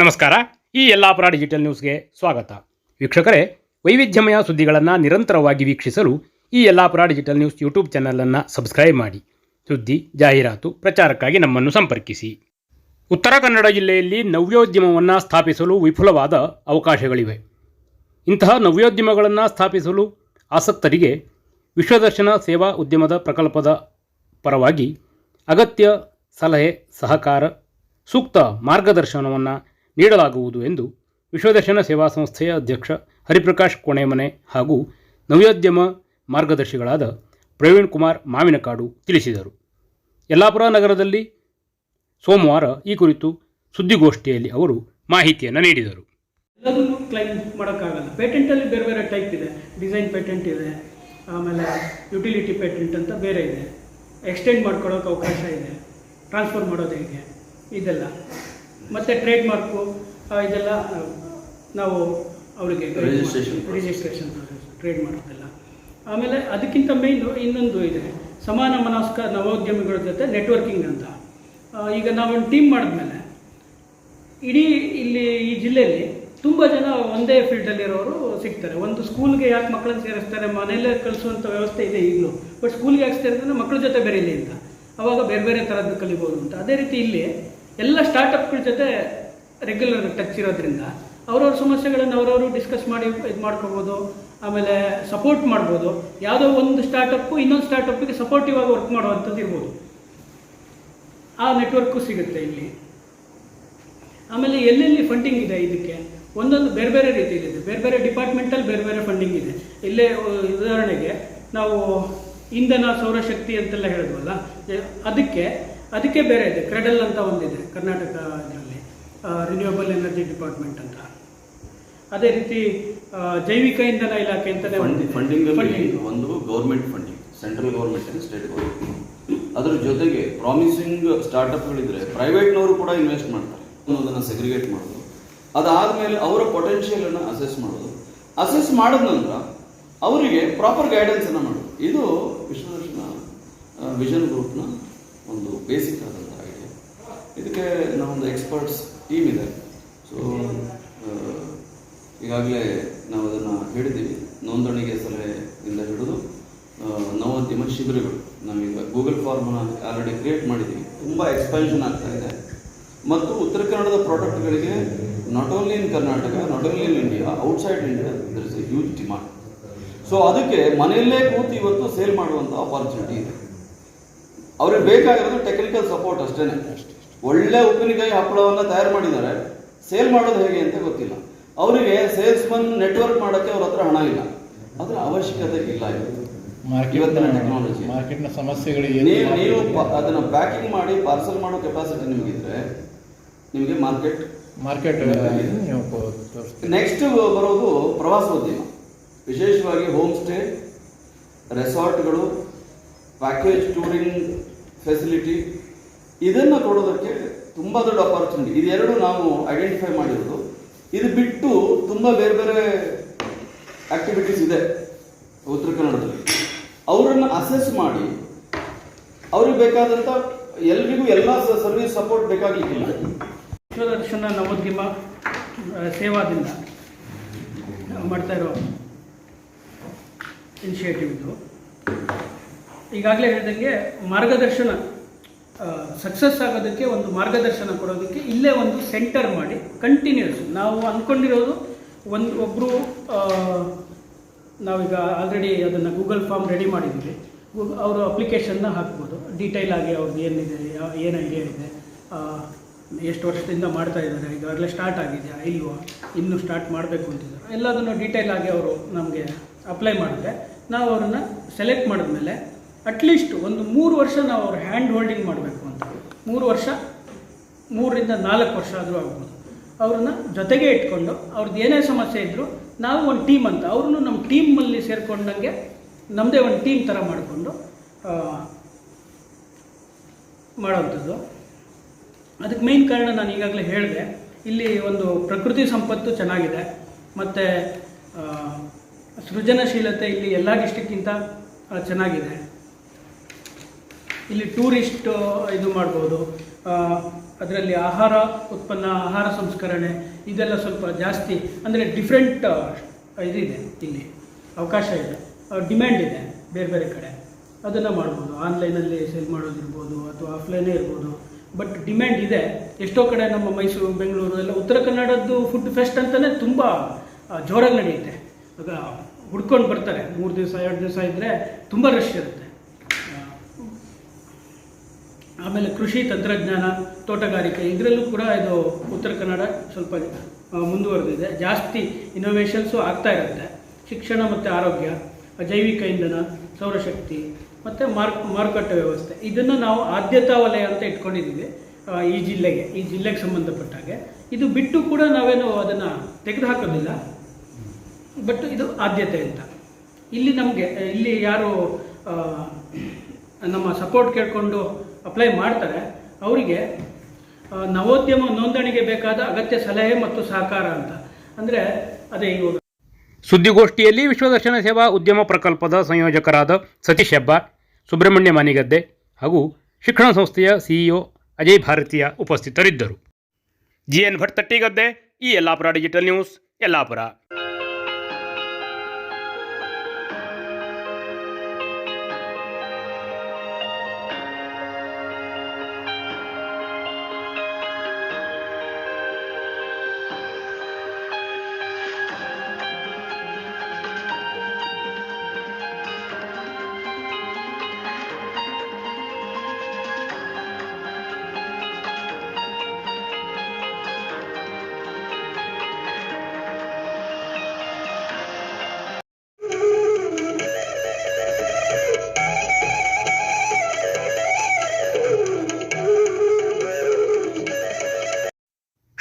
ನಮಸ್ಕಾರ. ಈ ಯಲ್ಲಾಪುರ ಡಿಜಿಟಲ್ ನ್ಯೂಸ್ಗೆ ಸ್ವಾಗತ. ವೀಕ್ಷಕರೇ, ವೈವಿಧ್ಯಮಯ ಸುದ್ದಿಗಳನ್ನು ನಿರಂತರವಾಗಿ ವೀಕ್ಷಿಸಲು ಈ ಯಲ್ಲಾಪುರ ಡಿಜಿಟಲ್ ನ್ಯೂಸ್ ಯೂಟ್ಯೂಬ್ ಚಾನಲನ್ನು ಸಬ್ಸ್ಕ್ರೈಬ್ ಮಾಡಿ. ಸುದ್ದಿ, ಜಾಹೀರಾತು, ಪ್ರಚಾರಕ್ಕಾಗಿ ನಮ್ಮನ್ನು ಸಂಪರ್ಕಿಸಿ. ಉತ್ತರ ಕನ್ನಡ ಜಿಲ್ಲೆಯಲ್ಲಿ ನವ್ಯೋದ್ಯಮವನ್ನು ಸ್ಥಾಪಿಸಲು ವಿಫುಲವಾದ ಅವಕಾಶಗಳಿವೆ. ಇಂತಹ ನವ್ಯೋದ್ಯಮಗಳನ್ನು ಸ್ಥಾಪಿಸಲು ಆಸಕ್ತರಿಗೆ ವಿಶ್ವದರ್ಶನ ಸೇವಾ ಉದ್ಯಮದ ಪ್ರಕಲ್ಪದ ಪರವಾಗಿ ಅಗತ್ಯ ಸಲಹೆ, ಸಹಕಾರ, ಸೂಕ್ತ ಮಾರ್ಗದರ್ಶನವನ್ನು ನೀಡಲಾಗುವುದು ಎಂದು ವಿಶ್ವದರ್ಶನ ಸೇವಾ ಸಂಸ್ಥೆಯ ಅಧ್ಯಕ್ಷ ಹರಿಪ್ರಕಾಶ್ ಕೋಣೆಮನೆ ಹಾಗೂ ನವ್ಯೋದ್ಯಮ ಮಾರ್ಗದರ್ಶಿಗಳಾದ ಪ್ರವೀಣ್ ಕುಮಾರ್ ಮಾವಿನಕಾಡು ತಿಳಿಸಿದರು. ಯಲ್ಲಾಪುರ ನಗರದಲ್ಲಿ ಸೋಮವಾರ ಈ ಕುರಿತು ಸುದ್ದಿಗೋಷ್ಠಿಯಲ್ಲಿ ಅವರು ಮಾಹಿತಿಯನ್ನು ನೀಡಿದರು. ಎಲ್ಲದನ್ನು ಕ್ಲೈಮ್ ಮಾಡೋಕ್ಕಾಗಲ್ಲ. ಪೇಟೆಂಟಲ್ಲಿ ಬೇರೆ ಬೇರೆ ಟೈಪ್ ಇದೆ. ಡಿಸೈನ್ ಪೇಟೆಂಟ್ ಇದೆ. ಆಮೇಲೆ ಯುಟಿಲಿಟಿ ಪೇಟೆಂಟ್ ಅಂತ ಬೇರೆ ಇದೆ. ಎಕ್ಸ್ಟೆಂಡ್ ಮಾಡ್ಕೊಳ್ಳೋಕೆ ಅವಕಾಶ ಇದೆ. ಟ್ರಾನ್ಸ್ಫರ್ ಮಾಡೋದು ಹೇಗೆ? ಇದೆಲ್ಲ. ಮತ್ತು ಟ್ರೇಡ್ ಮಾರ್ಕು ಇದೆಲ್ಲ ನಾವು ಅವರಿಗೆ ರಿಜಿಸ್ಟ್ರೇಷನ್ ರಿಜಿಸ್ಟ್ರೇಷನ್ ಟ್ರೇಡ್ ಮಾರ್ಕ್ದೆಲ್ಲ ಆಮೇಲೆ ಅದಕ್ಕಿಂತ ಮೇಯ್ನು ಇನ್ನೊಂದು ಇದೆ. ಸಮಾನ ಮನಸ್ಕ ನವೋದ್ಯಮಿಗಳ ಜೊತೆ ನೆಟ್ವರ್ಕಿಂಗ್ ಅಂತ. ಈಗ ನಾವೊಂದು ಟೀಮ್ ಮಾಡಿದ್ಮೇಲೆ ಇಡೀ ಇಲ್ಲಿ ಈ ಜಿಲ್ಲೆಯಲ್ಲಿ ತುಂಬ ಜನ ಒಂದೇ ಫೀಲ್ಡಲ್ಲಿರೋರು ಸಿಗ್ತಾರೆ. ಒಂದು ಸ್ಕೂಲ್ಗೆ ಯಾಕೆ ಮಕ್ಕಳನ್ನ ಸೇರಿಸ್ತಾರೆ? ಮನೆಯಲ್ಲೇ ಕಲಿಸುವಂಥ ವ್ಯವಸ್ಥೆ ಇದೆ ಈಗಲೂ. ಬಟ್ ಸ್ಕೂಲ್ಗೆ ಯಾಕೆ ಸೇರಿದ್ರೆ ಮಕ್ಕಳ ಜೊತೆ ಬೆರೀಲಿ ಅಂತ. ಅವಾಗ ಬೇರೆ ಬೇರೆ ಥರದ್ದು ಕಲಿಬೋದು ಅಂತ. ಅದೇ ರೀತಿ ಇಲ್ಲಿ ಎಲ್ಲ ಸ್ಟಾರ್ಟಪ್ಗಳ ಜೊತೆ ರೆಗ್ಯುಲರ್ ಟಚ್ ಇರೋದ್ರಿಂದ ಅವ್ರವ್ರ ಸಮಸ್ಯೆಗಳನ್ನು ಅವರವರು ಡಿಸ್ಕಸ್ ಮಾಡಿ ಇದು ಮಾಡ್ಕೋಬೋದು, ಆಮೇಲೆ ಸಪೋರ್ಟ್ ಮಾಡ್ಬೋದು. ಯಾವುದೋ ಒಂದು ಸ್ಟಾರ್ಟಪ್ಪು ಇನ್ನೊಂದು ಸ್ಟಾರ್ಟಪ್ಪಿಗೆ ಸಪೋರ್ಟಿವ್ ಆಗಿ ವರ್ಕ್ ಮಾಡುವಂಥದ್ದು ಇರ್ಬೋದು. ಆ ನೆಟ್ವರ್ಕು ಸಿಗುತ್ತೆ ಇಲ್ಲಿ. ಆಮೇಲೆ ಎಲ್ಲೆಲ್ಲಿ ಫಂಡಿಂಗ್ ಇದೆ ಇದಕ್ಕೆ? ಒಂದೊಂದು ಬೇರೆ ಬೇರೆ ರೀತಿಯಲ್ಲಿ ಇದೆ. ಬೇರೆ ಬೇರೆ ಡಿಪಾರ್ಟ್ಮೆಂಟಲ್ಲಿ ಬೇರೆ ಬೇರೆ ಫಂಡಿಂಗ್ ಇದೆ. ಇಲ್ಲೇ ಉದಾಹರಣೆಗೆ ನಾವು ಇಂಧನ ಸೌರಶಕ್ತಿ ಅಂತೆಲ್ಲ ಹೇಳಿದ್ವಲ್ಲ, ಅದಕ್ಕೆ ಅದಕ್ಕೆ ಬೇರೆ ಇದೆ. ಕ್ರೆಡಲ್ ಅಂತ ಒಂದಿದೆ ಕರ್ನಾಟಕದಲ್ಲಿ ರಿನ್ಯೂಯಬಲ್ ಎನರ್ಜಿ ಡಿಪಾರ್ಟ್ಮೆಂಟ್ ಅಂತ. ಅದೇ ರೀತಿ ಜೈವಿಕ ಇಂಧನ ಇಲಾಖೆ ಅಂತಲೇ. ಫಂಡಿಂಗ್. ಒಂದು government funding central government state government ಅದರ ಜೊತೆಗೆ ಪ್ರಾಮಿಸಿಂಗ್ ಸ್ಟಾರ್ಟ್ಅಪ್ಗಳಿದ್ರೆ ಪ್ರೈವೇಟ್ನವರು ಕೂಡ ಇನ್ವೆಸ್ಟ್ ಮಾಡ್ತಾರೆ. ಅನ್ನೋದನ್ನು ಸೆಗ್ರಿಗೇಟ್ ಮಾಡೋದು. ಅದಾದ್ಮೇಲೆ ಅವರ ಪೊಟೆನ್ಷಿಯಲ್ ಅನ್ನ ಅಸೆಸ್ ಮಾಡೋದು. ಅಸೆಸ್ ಮಾಡಿದ ನಂತರ ಅವರಿಗೆ ಪ್ರಾಪರ್ ಗೈಡೆನ್ಸ್ ಅನ್ನ ಮಾಡೋದು. ಇದು ವಿಶ್ವದರ್ಶನ ವಿಷನ್ ಗ್ರೂಪ್ನ ಒಂದು ಬೇಸಿಕ್ ಆದಂತಹ ಐಡಿಯಾ ಇದಕ್ಕೆ ನಾವೊಂದು ಎಕ್ಸ್ಪರ್ಟ್ಸ್ ಟೀಮ್ ಇದೆ. ಸೊ ಈಗಾಗಲೇ ನಾವು ಅದನ್ನು ಹೇಳಿದ್ದೀವಿ. ನೋಂದಣಿಗೆ ಸಲಹೆಯಿಂದ ಹಿಡಿದು ನವೋದ್ಯಮ ಶಿಬಿರಗಳು. ನಾವೀಗ ಗೂಗಲ್ ಫಾರ್ಮ್ನ ಆಲ್ರೆಡಿ ಕ್ರಿಯೇಟ್ ಮಾಡಿದ್ದೀವಿ. ತುಂಬ ಎಕ್ಸ್ಪೆನ್ಷನ್ ಆಗ್ತಾ ಇದೆ. ಮತ್ತು ಉತ್ತರ ಕನ್ನಡದ ಪ್ರಾಡಕ್ಟ್ಗಳಿಗೆ not only in Karnataka not only in India outside India there is a huge demand so ಅದಕ್ಕೆ ಮನೆಯಲ್ಲೇ ಕೂತು ಇವತ್ತು ಸೇಲ್ ಮಾಡುವಂಥ ಆಪರ್ಚುನಿಟಿ ಇದೆ. ಅವ್ರಿಗೆ ಬೇಕಾಗಿರೋದು ಟೆಕ್ನಿಕಲ್ ಸಪೋರ್ಟ್ ಅಷ್ಟೇನೆ. ಒಳ್ಳೆ ಉಪ್ಪಿನಕಾಯಿ ಹಪ್ಪಳವನ್ನು ತಯಾರು ಮಾಡಿದ್ದಾರೆ. ಸೇಲ್ ಮಾಡೋದು ಹೇಗೆ ಅಂತ ಗೊತ್ತಿಲ್ಲ. ಅವರಿಗೆ ಸೇಲ್ಸ್ ಮನ್ ನೆಟ್ವರ್ಕ್ ಮಾಡೋಕ್ಕೆ ಅವ್ರ ಹತ್ರ ಹಣ ಇಲ್ಲ. ಅದರ ಅವಶ್ಯಕತೆ ಇಲ್ಲ ಇವತ್ತು ಇವತ್ತಿನ ಟೆಕ್ನಾಲಜಿ ಮಾರ್ಕೆಟ್ನ ಸಮಸ್ಯೆಗಳು ನೀವು ಅದನ್ನ ಪ್ಯಾಕಿಂಗ್ ಮಾಡಿ ಪಾರ್ಸಲ್ ಮಾಡೋ ಕೆಪಾಸಿಟಿ ನಿಮಗಿದ್ರೆ ನಿಮಗೆ ಮಾರ್ಕೆಟ್ ಮಾರ್ಕೆಟ್ ನೆಕ್ಸ್ಟ್ ಬರೋದು ಪ್ರವಾಸೋದ್ಯಮ. ವಿಶೇಷವಾಗಿ ಹೋಮ್ ಸ್ಟೇ ರೆಸಾರ್ಟ್ಗಳು ಪ್ಯಾಕೇಜ್ ಟೂರಿಂಗ್ ಫೆಸಿಲಿಟಿ ಇದನ್ನು ಕೊಡೋದಕ್ಕೆ ತುಂಬ ದೊಡ್ಡ ಅಪಾರ್ಚುನಿಟಿ ಇದೆರಡು ನಾವು ಐಡೆಂಟಿಫೈ ಮಾಡಿರೋದು. ಇದು ಬಿಟ್ಟು ತುಂಬ ಬೇರೆ ಬೇರೆ ಆಕ್ಟಿವಿಟೀಸ್ ಇದೆ ಉತ್ತರ ಕನ್ನಡದಲ್ಲಿ. ಅವರನ್ನು ಅಸೆಸ್ ಮಾಡಿ, ಅವ್ರಿಗೆ ಬೇಕಾದಂಥ ಎಲ್ರಿಗೂ ಎಲ್ಲ ಸರ್ವಿಸ್ ಸಪೋರ್ಟ್ ಬೇಕಾಗಲಿಕ್ಕಿಲ್ಲ. ವಿಶ್ವದರ್ಶನ ನವೋದ್ಯಮ ಸೇವಾದಿಂದ ಮಾಡ್ತಾ ಇರೋ ಇನಿಷಿಯೇಟಿವ್ ಇದು. ಈಗಾಗಲೇ ಹೇಳಿದಂಗೆ ಮಾರ್ಗದರ್ಶನ ಸಕ್ಸಸ್ ಆಗೋದಕ್ಕೆ ಒಂದು ಮಾರ್ಗದರ್ಶನ ಕೊಡೋದಕ್ಕೆ ಇಲ್ಲೇ ಒಂದು ಸೆಂಟರ್ ಮಾಡಿ ಕಂಟಿನ್ಯೂಸ್ ನಾವು ಅಂದ್ಕೊಂಡಿರೋದು ಒಂದು ಒಬ್ಬರು ನಾವೀಗ ಆಲ್ರೆಡಿ ಅದನ್ನು ಗೂಗಲ್ ಫಾರ್ಮ್ ರೆಡಿ ಮಾಡಿದ್ದೀವಿ ಅವರು ಅಪ್ಲಿಕೇಶನ್ನ ಹಾಕ್ಬೋದು. ಡೀಟೇಲ್ ಆಗಿ ಅವ್ರದ್ದು ಏನಿದೆ ಏನು ಐಡಿಯಾ ಇದೆ ಎಷ್ಟು ವರ್ಷದಿಂದ ಮಾಡ್ತಾ ಇದ್ದಾರೆ, ಈಗಾಗಲೇ ಸ್ಟಾರ್ಟ್ ಆಗಿದೆಯಾ, ಇಲ್ವೋ, ಇನ್ನೂ ಸ್ಟಾರ್ಟ್ ಮಾಡಬೇಕು ಅಂತಿದ್ದಾರೆ. ಎಲ್ಲದನ್ನು ಡೀಟೇಲ್ ಆಗಿ ಅವರು ನಮಗೆ ಅಪ್ಲೈ ಮಾಡಿದ್ರೆ, ನಾವು ಅವರನ್ನು ಸೆಲೆಕ್ಟ್ ಮಾಡಿದ್ಮೇಲೆ ಅಟ್ಲೀಸ್ಟ್ ಒಂದು ಮೂರು ವರ್ಷ ನಾವು ಅವ್ರ ಹ್ಯಾಂಡ್ ಹೋಲ್ಡಿಂಗ್ ಮಾಡಬೇಕು ಅಂತ. ಮೂರು ವರ್ಷ, ಮೂರರಿಂದ ನಾಲ್ಕು ವರ್ಷ ಆದರೂ ಆಗ್ಬೋದು. ಅವ್ರನ್ನ ಜೊತೆಗೆ ಇಟ್ಕೊಂಡು ಅವ್ರದ್ದು ಏನೇ ಸಮಸ್ಯೆ ಇದ್ದರೂ ನಾವು ಒಂದು ಟೀಮ್ ಅಂತ. ಅವ್ರನ್ನು ನಮ್ಮ ಟೀಮಲ್ಲಿ ಸೇರಿಕೊಂಡಂಗೆ ನಮ್ಮದೇ ಒಂದು ಟೀಮ್ ಥರ ಮಾಡಿಕೊಂಡು ಮಾಡೋವಂಥದ್ದು ಅದಕ್ಕೆ ಮೇನ್ ಕಾರಣ ನಾನು ಈಗಾಗಲೇ ಹೇಳಿದೆ. ಇಲ್ಲಿ ಒಂದು ಪ್ರಕೃತಿ ಸಂಪತ್ತು ಚೆನ್ನಾಗಿದೆ. ಮತ್ತು ಸೃಜನಶೀಲತೆ ಇಲ್ಲಿ ಎಲ್ಲ ಡಿಸ್ಟಿಕ್ಕಿಂತ ಚೆನ್ನಾಗಿದೆ. ಇಲ್ಲಿ ಟೂರಿಸ್ಟ್ ಇದು ಮಾಡ್ಬೋದು. ಅದರಲ್ಲಿ ಆಹಾರ ಉತ್ಪನ್ನ, ಆಹಾರ ಸಂಸ್ಕರಣೆ, ಇದೆಲ್ಲ ಸ್ವಲ್ಪ ಜಾಸ್ತಿ, ಅಂದರೆ ಡಿಫ್ರೆಂಟ್ ಇದಿದೆ ಇಲ್ಲಿ. ಅವಕಾಶ ಇದೆ. ಡಿಮ್ಯಾಂಡ್ ಇದೆ ಬೇರೆ ಬೇರೆ ಕಡೆ. ಅದನ್ನು ಮಾಡ್ಬೋದು. ಆನ್ಲೈನಲ್ಲಿ ಸೇಲ್ ಮಾಡೋದಿರ್ಬೋದು ಅಥವಾ ಆಫ್ಲೈನೇ ಇರ್ಬೋದು. ಬಟ್ ಡಿಮ್ಯಾಂಡ್ ಇದೆ. ಎಷ್ಟೋ ಕಡೆ ನಮ್ಮ ಮೈಸೂರು, ಬೆಂಗಳೂರು, ಎಲ್ಲ ಉತ್ತರ ಕನ್ನಡದ್ದು ಫುಡ್ ಫೆಸ್ಟ್ ಅಂತಲೇ ತುಂಬ ಜೋರಾಗಿ ನಡೆಯುತ್ತೆ. ಆಗ ಹುಡ್ಕೊಂಡು ಬರ್ತಾರೆ. ಮೂರು ದಿವಸ, ಎರಡು ದಿವಸ ಇದ್ದರೆ ತುಂಬ ರಶ್ ಇರುತ್ತೆ ಆ, ಆಮೇಲೆ ಕೃಷಿ ತಂತ್ರಜ್ಞಾನ, ತೋಟಗಾರಿಕೆ, ಇದರಲ್ಲೂ ಕೂಡ ಇದು ಉತ್ತರ ಕನ್ನಡ ಸ್ವಲ್ಪ ಮುಂದುವರೆದಿದೆ. ಜಾಸ್ತಿ ಇನೋವೇಷನ್ಸು ಆಗ್ತಾ ಇರುತ್ತೆ. ಶಿಕ್ಷಣ ಮತ್ತು ಆರೋಗ್ಯ, ಜೈವಿಕ ಇಂಧನ, ಸೌರಶಕ್ತಿ, ಮತ್ತು ಮಾರ್ಕ್, ಮಾರುಕಟ್ಟೆ ವ್ಯವಸ್ಥೆ. ಇದನ್ನು ನಾವು ಆದ್ಯತಾ ವಲಯ ಅಂತ ಇಟ್ಕೊಂಡಿದ್ದೀವಿ ಈ ಜಿಲ್ಲೆಗೆ ಈ ಜಿಲ್ಲೆಗೆ ಸಂಬಂಧಪಟ್ಟ ಹಾಗೆ. ಇದು ಬಿಟ್ಟು ಕೂಡ ನಾವೇನು ಅದನ್ನು ತೆಗೆದುಹಾಕೋದಿಲ್ಲ. ಬಟ್ ಇದು ಆದ್ಯತೆ ಅಂತ. ಇಲ್ಲಿ ನಮಗೆ, ಇಲ್ಲಿ ಯಾರು ನಮ್ಮ ಸಪೋರ್ಟ್ ಕೇಳಿಕೊಂಡು ಅಪ್ಲೈ ಮಾಡ್ತಾರೆ, ಅವರಿಗೆ ನವೋದ್ಯಮ ನೋಂದಣಿಗೆ ಬೇಕಾದ ಅಗತ್ಯ ಸಲಹೆ ಮತ್ತು ಸಹಕಾರ ಅಂತ. ಅಂದರೆ ಅದೇ ಇವಾಗ ಸುದ್ದಿಗೋಷ್ಠಿಯಲ್ಲಿ ವಿಶ್ವದರ್ಶನ ಸೇವಾ ಉದ್ಯಮ ಪ್ರಕಲ್ಪದ ಸಂಯೋಜಕರಾದ ಸತೀಶ್ ಹೆಬ್ಬಾರ್, ಸುಬ್ರಹ್ಮಣ್ಯ ಮನಿಗದ್ದೆ ಹಾಗೂ ಶಿಕ್ಷಣ ಸಂಸ್ಥೆಯ ಸಿಇಒ ಅಜಯ್ ಭಾರತೀಯ ಉಪಸ್ಥಿತರಿದ್ದರು. ಜಿ ಎನ್ ಭಟ್ ತಟ್ಟಿಗದ್ದೆ, ಈ Yellapur digital news Yellapur.